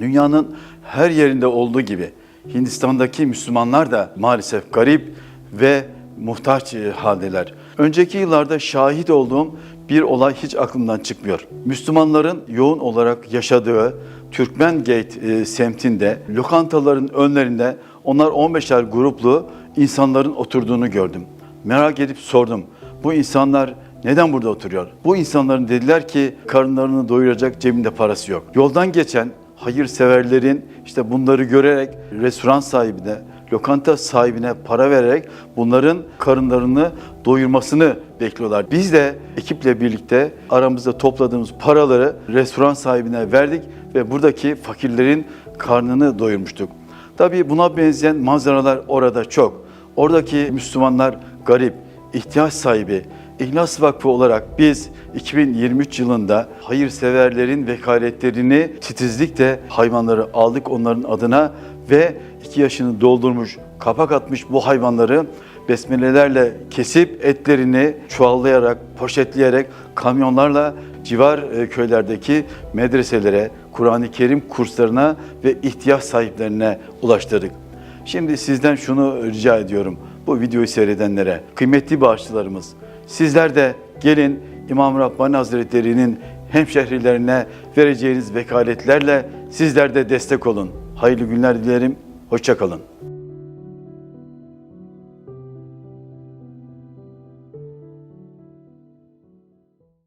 Dünyanın her yerinde olduğu gibi Hindistan'daki Müslümanlar da maalesef garip ve muhtaç e, haldeler. Önceki yıllarda şahit olduğum bir olay hiç aklımdan çıkmıyor. Müslümanların yoğun olarak yaşadığı Türkmen Gate e, semtinde lokantaların önlerinde onlar 15'er gruplu insanların oturduğunu gördüm. Merak edip sordum. Bu insanlar neden burada oturuyor? Bu insanların dediler ki karınlarını doyuracak cebinde parası yok. Yoldan geçen hayırseverlerin işte bunları görerek restoran sahibine, lokanta sahibine para vererek bunların karınlarını doyurmasını bekliyorlar. Biz de ekiple birlikte aramızda topladığımız paraları restoran sahibine verdik ve buradaki fakirlerin karnını doyurmuştuk. Tabii buna benzeyen manzaralar orada çok. Oradaki Müslümanlar garip, ihtiyaç sahibi, İhlas Vakfı olarak biz 2023 yılında hayırseverlerin vekaletlerini titizlikle hayvanları aldık onların adına ve 2 yaşını doldurmuş, kapak atmış bu hayvanları besmelelerle kesip etlerini çuvallayarak, poşetleyerek kamyonlarla civar e, köylerdeki medreselere, Kur'an-ı Kerim kurslarına ve ihtiyaç sahiplerine ulaştırdık. Şimdi sizden şunu rica ediyorum bu videoyu seyredenlere, kıymetli bağışçılarımız. Sizler de gelin İmam Rabbani Hazretleri'nin hemşehrilerine vereceğiniz vekaletlerle sizler de destek olun. Hayırlı günler dilerim, hoşçakalın.